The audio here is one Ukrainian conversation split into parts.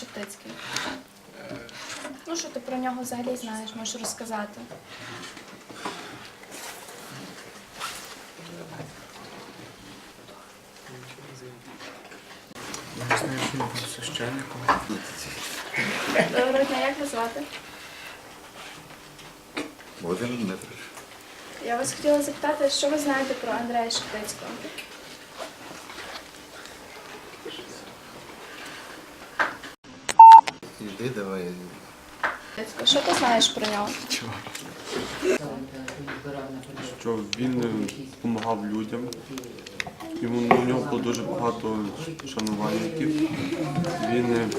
Шептицький? Ну, що ти про нього взагалі знаєш, можеш розказати. Я знаю, що він був священником. Доброго дня, як вас звати? Володимир Дмитрович. Я вас хотіла запитати, що ви знаєте про Андрея Шептицького? Іди давай. Що ти знаєш про нього? Чого? Що він допомагав людям. Йому у нього було дуже багато шанувальників. Він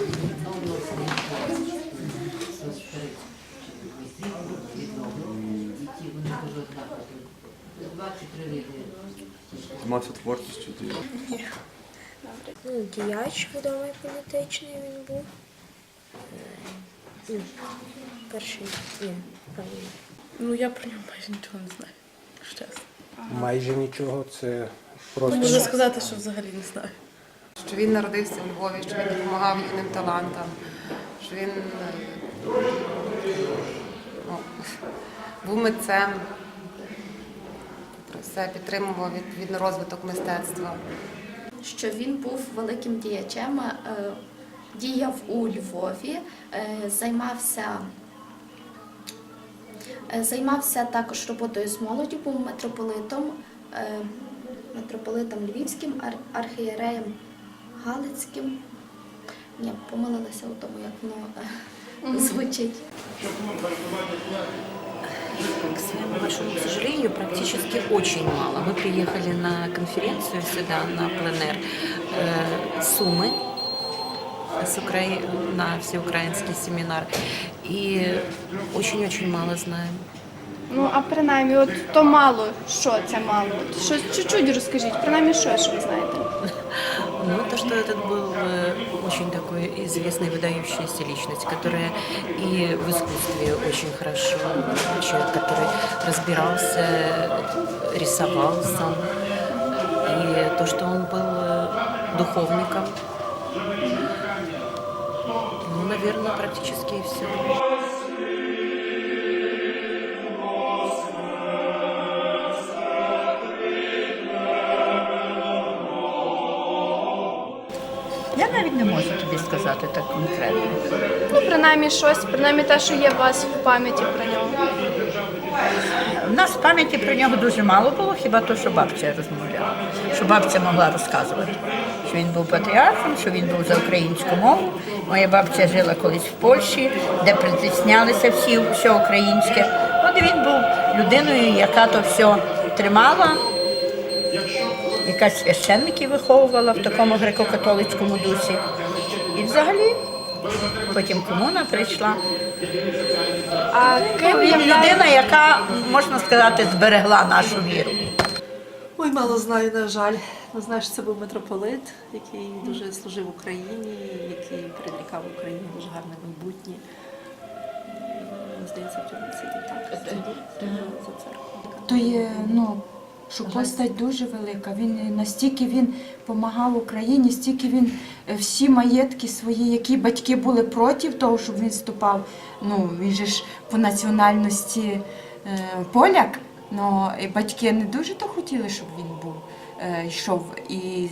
займався творчістю. Ну, діяч відомий політичний він був. Ну, Перший, ні, правильно. Ну я про нього майже нічого не знаю. якщо Чесно. Майже нічого, це просто можу сказати, що взагалі не знаю. що він народився у Львові, що він допомагав юним талантам, що він ну, був митцем, про все підтримував відповідно розвиток мистецтва. що він був великим діячем, е, діяв у Львові, е, займався, е, займався також роботою з молоддю, був митрополитом, е, митрополитом Львівським, ар- архієреєм Галицьким. Ні, помилилася у тому, як воно е, звучить. К своему большому сожалению, практически очень мало. Мы приехали на конференцию сюда, на пленэр э, Сумы, с Укра... на всеукраинский семинар, и очень-очень мало знаем. Ну, а принаймні, от то мало, що це мало? От Що чуть-чуть розкажіть, принаймні що, що ви знаєте? Ну, то, что этот был э, очень такой известный, выдающаяся личность, которая и в искусстве очень хорошо, человек, который разбирался, рисовал сам. И то, что он был э, духовником, ну, Наверное, практически и все. Я навіть не можу тобі сказати так конкретно. Ну, принаймні щось, принаймні те, що є у вас в пам'яті про нього. У нас в пам'яті про нього дуже мало було, хіба то, що бабця розмовляла, що бабця могла розказувати, що він був патріархом, що він був за українську мову. Моя бабця жила колись в Польщі, де притіснялися всі, все українське. От він був людиною, яка то все тримала, яка священників виховувала в такому греко-католицькому дусі. І взагалі потім комуна прийшла. А ким людина, яка, можна сказати, зберегла нашу віру. Ой, мало знаю, на жаль. Ну, знаєш, це був митрополит, який дуже служив Україні, який передрікав Україні дуже гарне майбутнє. Здається, в цьому сидів так. За церкву. То є, ну, що постать дуже велика. Він е, настільки він допомагав Україні, стільки він е, всі маєтки свої, які батьки були проти того, щоб він вступав. Ну, він же ж по національності е, поляк. Ну, і батьки не дуже то хотіли, щоб він був, е, йшов і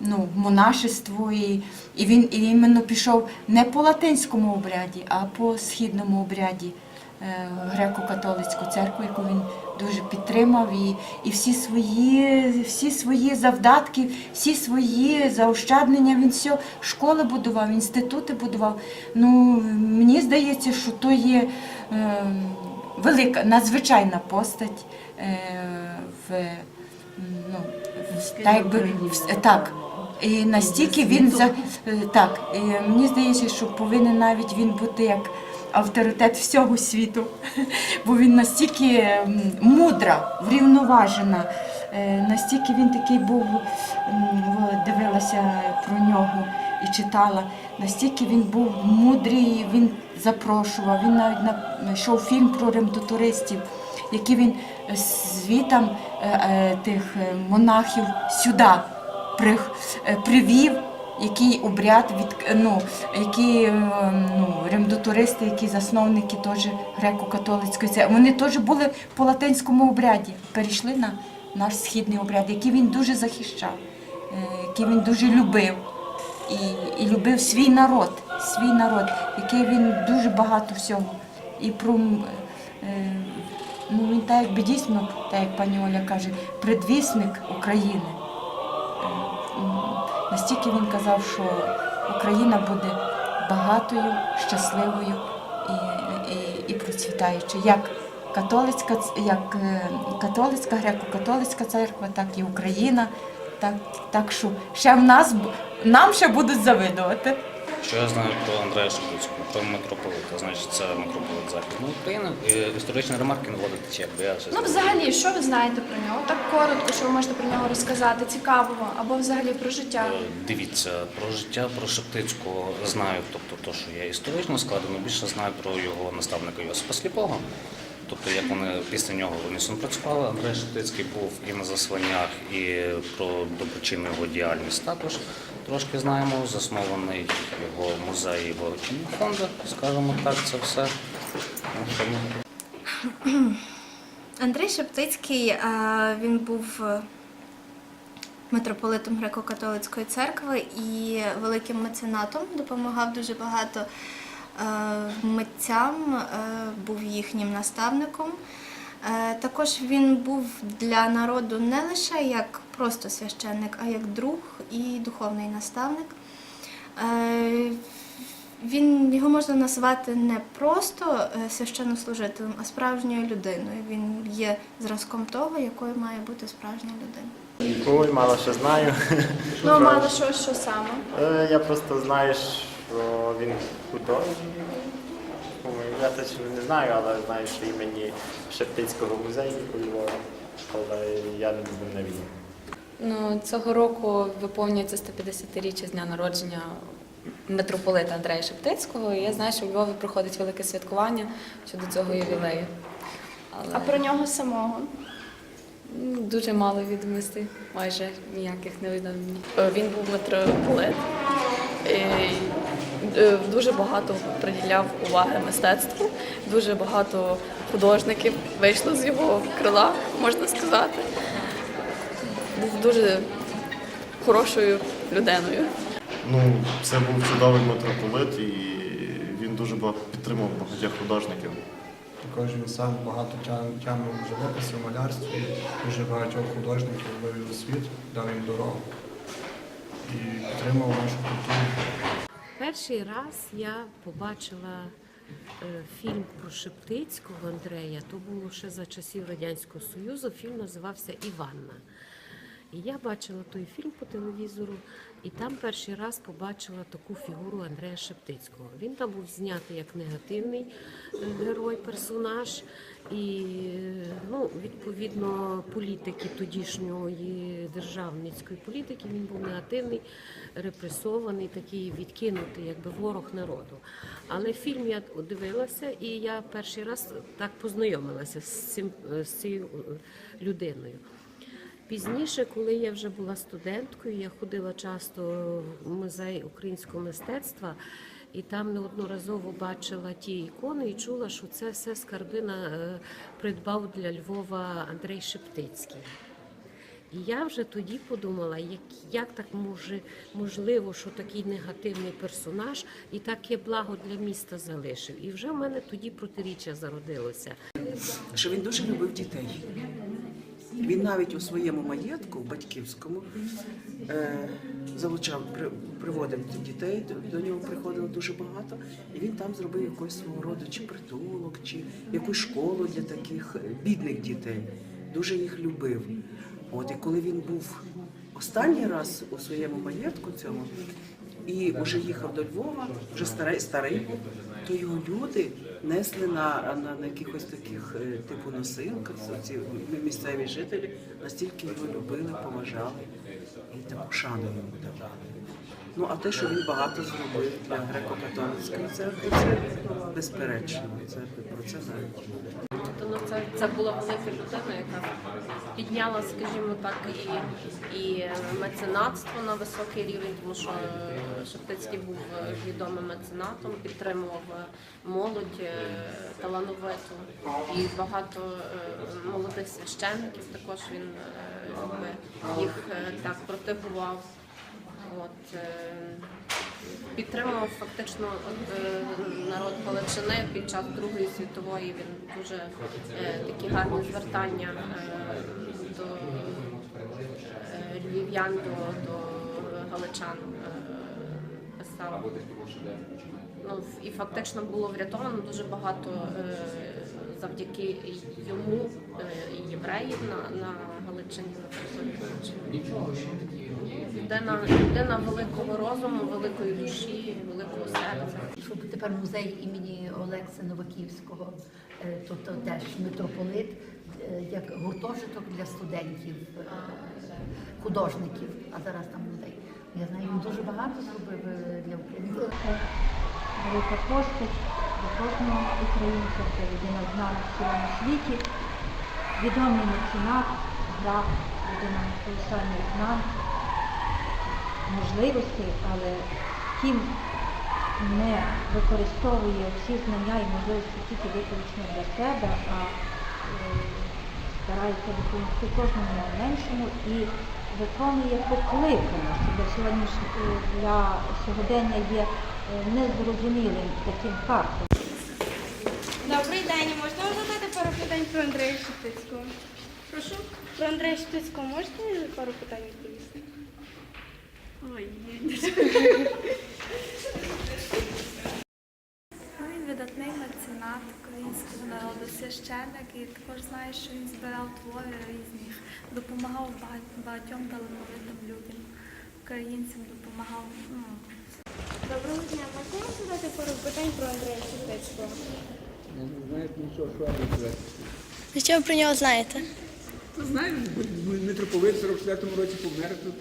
ну, в монашество, і, і він і іменно пішов не по латинському обряді, а по східному обряді е, греко-католицьку церкву, яку він дуже підтримав, і, і всі свої, всі свої завдатки, всі свої заощадження, він все, школи будував, інститути будував. Ну, мені здається, що то є е, велика, надзвичайна постать е, в, ну, так, якби, в- так. І настільки він за е, так, і мені здається, що повинен навіть він бути як авторитет всього світу, бо він настільки мудра, врівноважена, е, настільки він такий був, дивилася про нього і читала, настільки він був мудрий, він запрошував, він навіть знайшов фільм про римтотуристів, який він е, звітам е, е, тих монахів сюди привів який обряд від ну, які ну, ремдотуристи, які засновники теж греко-католицької церкви, вони теж були по латинському обряді, перейшли на наш східний обряд, який він дуже захищав, який він дуже любив. І, і любив свій народ, свій народ, який він дуже багато всього. І про е, ну він так якби дійсно, так як пані Оля каже, предвісник України. Е, Настільки він казав, що Україна буде багатою, щасливою і, і, і процвітаючою. Як католицька, як е, католицька, греко-католицька церква, так і Україна. Так, так що ще в нас б- нам ще будуть завидувати. Що я знаю про Андрея Шептицького, про митрополита, значить це митрополит Західної України. І історичні ремарки наводити чи якби я щось Ну, взагалі, що ви знаєте про нього? Так коротко, що ви можете про нього розказати, цікавого, або взагалі про життя. Е, Дивіться, про життя про Шептицького знаю, тобто то, що є історично складено, більше знаю про його наставника Йосипа Сліпого. Тобто, як вони після нього в унісон працювали, Андрей Шептицький був і на засланнях, і про доброчинну його діяльність також трошки знаємо. Заснований його музей і благочинний фонд, скажімо так, це все. Андрій Шептицький, е, він був е, митрополитом греко-католицької церкви і великим меценатом, допомагав дуже багато митцям, е, був їхнім наставником. Е, Також він був для народу не лише як просто священник, а як друг і духовний наставник. Е, Він його можна назвати не просто е, священнослужителем, а справжньою людиною. Він є зразком того, якою має бути справжня людина. Ой, мало що знаю. Ну, мало що, що саме. Е, Я просто знаю, що він художник. Ну, Я точно не знаю, але знаю, що імені Шептицького музею у Львові, але я не був на війні. Ну, цього року виповнюється 150-річчя з дня народження митрополита Андрея Шептицького. І я знаю, що у Львові проходить велике святкування щодо цього ювілею. Але А про нього самого. дуже мало відомостей, майже ніяких не відомо. Він був митрополит. І е, дуже багато приділяв уваги мистецтву. Дуже багато художників вийшло з його крила, можна сказати. Був дуже хорошою людиною. Ну, це був чудовий митрополит, і він дуже багато підтримав багатьох художників. Також він сам багато тягнув в живописі, в малярстві, дуже багатьох художників вивів у світ, дав їм дорогу і підтримав нашу культуру. Перший раз я побачила е, фільм про Шептицького Андрея. То було ще за часів Радянського Союзу. Фільм називався Іванна. І я бачила той фільм по телевізору, і там перший раз побачила таку фігуру Андрея Шептицького. Він там був знятий як негативний е, герой, персонаж. І ну, відповідно політики тодішньої державницької політики він був негативний, репресований, такий відкинутий, якби ворог народу. Але фільм я дивилася, і я перший раз так познайомилася з цим з цією е, людиною. Пізніше, коли я вже була студенткою, я ходила часто в музей українського мистецтва, і там неодноразово бачила ті ікони і чула, що це все скарбина е, придбав для Львова Андрей Шептицький. І я вже тоді подумала, як, як так може можливо, що такий негативний персонаж і таке благо для міста залишив. І вже в мене тоді протиріччя зародилося. що він дуже любив дітей. Він навіть у своєму маєтку батьківському е, залучав, при, приводив дітей, до, нього приходило дуже багато, і він там зробив якийсь свого роду чи притулок, чи якусь школу для таких бідних дітей. Дуже їх любив. От і коли він був останній раз у своєму маєтку цьому і вже їхав до Львова, вже старий старий то його люди несли на, на, на якихось таких е, типу носилках, ці місцеві жителі настільки його любили, поважали і таку шану йому давали. Ну а те, що він багато зробив для греко-католицької церкви, це безперечно. Це про це знають. Ну це, це була велика людина, яка підняла, скажімо так, і, і меценатство на високий рівень, тому що Шептицький був відомим меценатом, підтримував молодь е, талановиту і багато е, молодих священників також він е, їх так протегував. От, підтримував фактично е, народ Галичини під час Другої світової. Він дуже е, такі гарні звертання е, до львів'ян, до, до галичан писав. Ну, і фактично було врятовано дуже багато завдяки йому е, євреїв на, на Галичині, на території Галичини. Людина, людина великого розуму, великої душі, великого серця. Щоб тепер музей імені Олекса Новаківського, е, тобто теж митрополит, е, як гуртожиток для студентів, е, художників, а зараз там музей. Я знаю, він дуже багато зробив для України. велика постать для кожного українця, це людина знана в цілому світі, відомий меценат, граф, людина колосальних знань, можливостей, але втім не використовує всі знання і можливості тільки виключно для себе, а е, старається допомогти кожному найменшому і виконує покликаність для сьогоднішнього для сьогодення є е, незрозумілим таким фактом. Добрий день. Можна задати пару питань про Андрея Шептицького? Прошу. Про Андрея Шептицького можете пару питань відповісти? Ой, Ну, Він видатний меценат українського народу, священник, і також знаю, що він збирав твори різних, допомагав багатьом талановитим людям, українцям допомагав. Ну, Доброго дня. Можна вам задати пару питань про Андрея Шептицького? Не знаєте нічого, що вам сказати. Що ви про нього знаєте? Знаю, митрополит в 44-му році помер тут.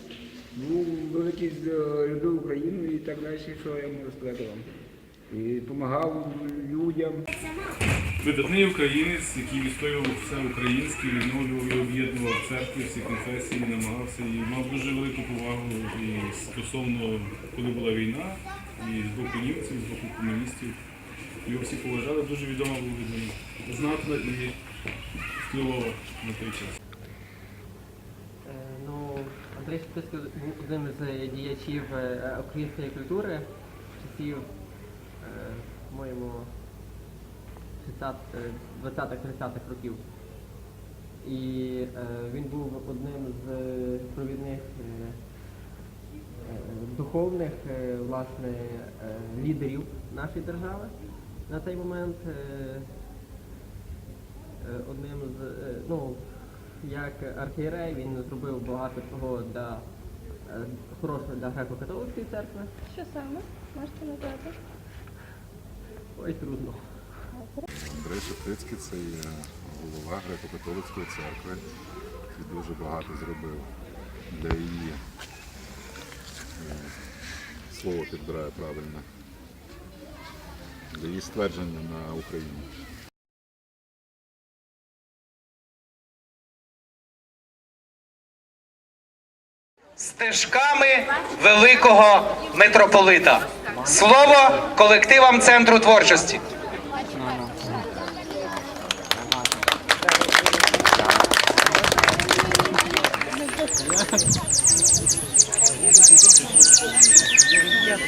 Був великий з е, любив Україну і так далі, що я можу сказати вам. І допомагав людям. Видатний українець, який відстоював все українське, відновлював і об'єднував церкви, всі конфесії, намагався і мав дуже велику повагу і стосовно, коли була війна, і з боку німців, і з боку комуністів. Його всі поважали, дуже відома була людина. Знатна і впливова на той час. Андрій Шептицький був одним з діячів е, української культури часів, е, по-моєму, 60 е, 20-30-х років. І е, він був одним з провідних е, е, духовних е, власне, е, лідерів нашої держави на цей момент. Е, е, одним з е, ну, як архієрей він зробив багато чого для е, хорошого для греко-католицької церкви. Що саме? Можете назвати? Ой, трудно. Андрей Шептицький це є голова греко-католицької церкви, який дуже багато зробив для її е, слово підбирає правильно, для її ствердження на Україні. Стежками великого митрополита. Слово колективам центру творчості. Вітер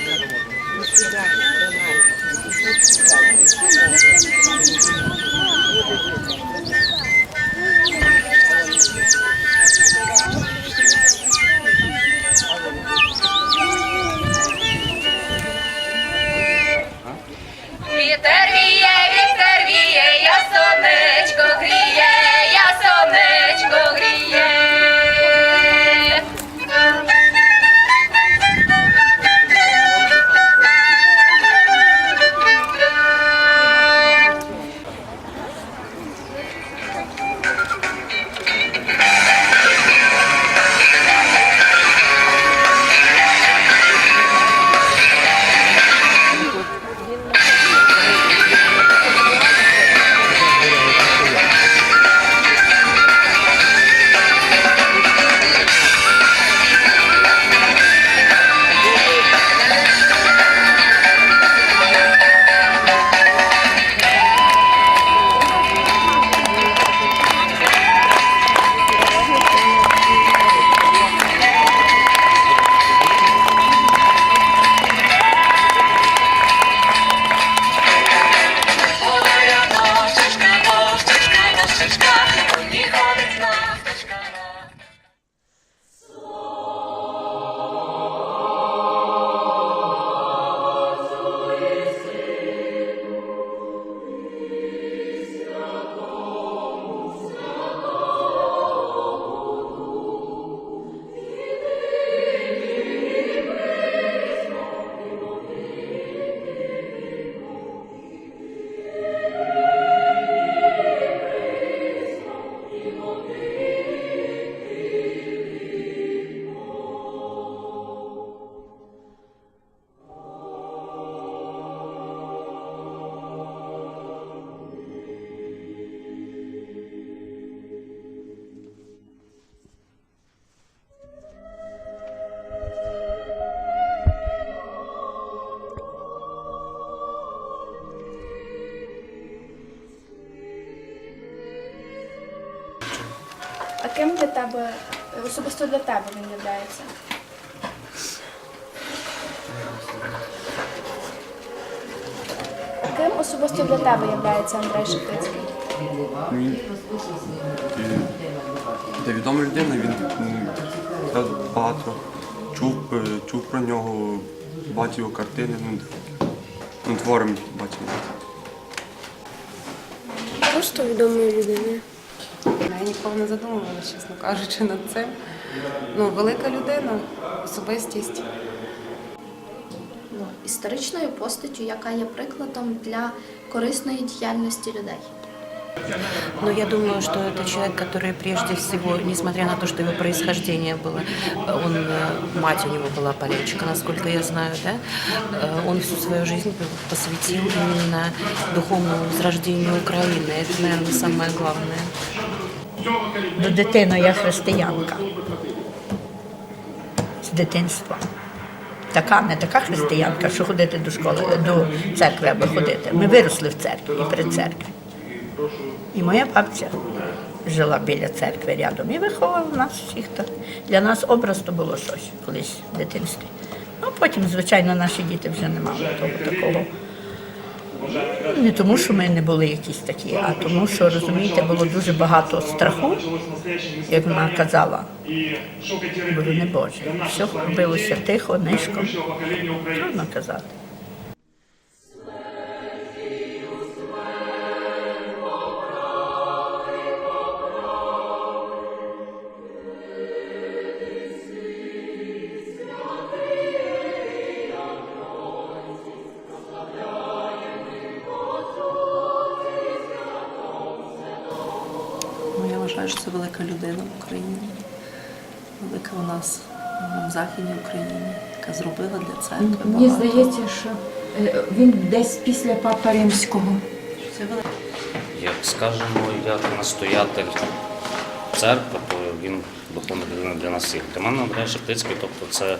ким для тебе, особисто для тебе він являється? Ким особисто для тебе являється Андрей Шептицький? Він де відома людина, він я багато чув, е, чув про нього, бачив його картини, ну, ну твором бачив. Просто відомою людиною. Я ніколи не задумувалася, чесно кажучи, над цим. Ну, велика людина, особистість. Ну, історичною постаттю, яка є прикладом для корисної діяльності людей. Но я думаю, что это человек, который прежде всего, несмотря на то, что его происхождение было, э, он, э, мать у него была полячка, насколько я знаю, да, э, он всю свою жизнь посвятил именно духовному возрождению Украины. Это, наверное, самое главное. Ну, дитино, я християнка. З дитинства. Така, не така християнка, що ходити до школи, до церкви аби ходити. Ми виросли в церкві і при церкві. І моя бабця жила біля церкви рядом і виховувала нас всіх. так. Для нас образ то було щось колись в дитинстві. Ну, потім, звичайно, наші діти вже не мали того такого. Не тому, що ми не були якісь такі, а тому, що розумієте, було дуже багато страху, як вона казала, борони Боже. Все робилося тихо, нишком. Трудно казати. Західній Україні, яка зробила для церкви Мені здається, що е, він десь після Папа Римського. Як скажемо, як настоятель церкви, то він духовна людина для нас всіх. Для мене Андрей Шептицький, тобто це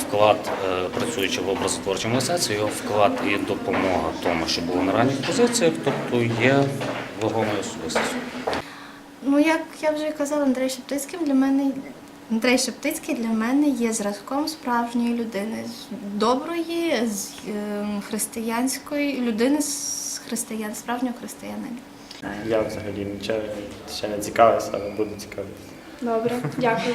вклад, е, працюючи в образотворчому мистецтві, його вклад і допомога тому, що було на ранніх позиціях, тобто є вагомою особистістю. Ну, як я вже казала, Андрей Шептицький для мене Андрей Шептицький для мене є зразком справжньої людини, з доброї, з е, християнської людини з християн, справжнього християнина. Я взагалі нічого ще не цікавився, але буду цікавитися. Добре, дякую.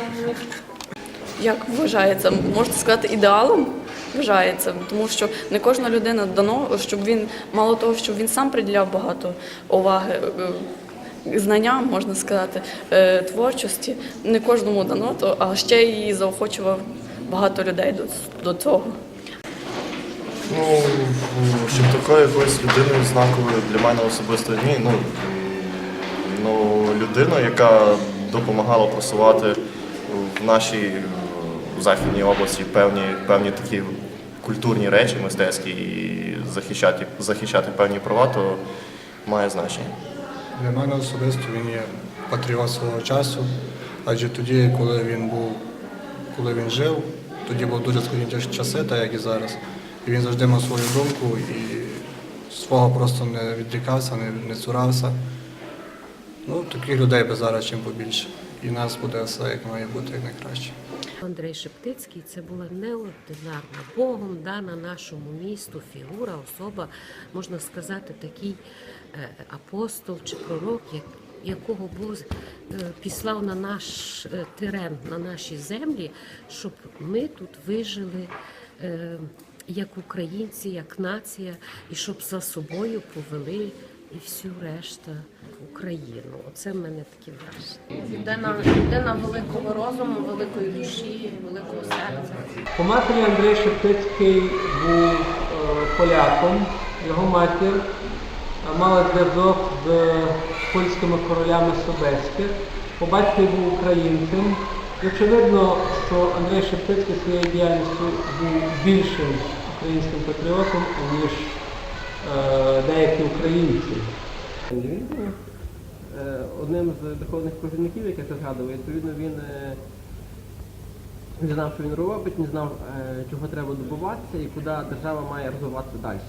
Як вважається, можна сказати, ідеалом вважається, тому що не кожна людина дано, щоб він мало того, щоб він сам приділяв багато уваги. Знанням, можна сказати, е, творчості не кожному дано, а ще й заохочував багато людей до, до цього. Ну, щоб такою якоюсь людиною знаковою для мене особисто ні. Ну, ну, людина, яка допомагала просувати в нашій західній області певні, певні такі культурні речі мистецькі і захищати, захищати певні права, то має значення. Для мене особисто він є патріот свого часу, адже тоді, коли він був, коли він жив, тоді були дуже складні часи, так як і зараз. І він завжди мав свою думку і свого просто не відрікався, не, не цурався. Ну, таких людей би зараз чим побільше. І нас буде все як має бути, як найкраще. Андрей Шептицький це була неординарна, Богом дана нашому місту фігура, особа, можна сказати, такий апостол чи пророк, як, якого Бог е, післав на наш е, терен, на наші землі, щоб ми тут вижили. е, Як українці, як нація, і щоб за собою повели і всю решта Україну. Оце в мене такі враження. Людина, людина великого розуму, великої душі, великого серця. По матері Андрей Шептицький був е, поляком, його матір е, мала зв'язок з польськими королями Собеських. По батькові був українцем. І очевидно, що Андрей Шептицький своєю діяльністю був більшим українським патріотом, ніж е, деякі українці. Він був е, одним з духовних провідників, як я згадував. Відповідно, він е, він знав, що він робить, він знав, е, чого треба добуватися і куди держава має розвиватися далі.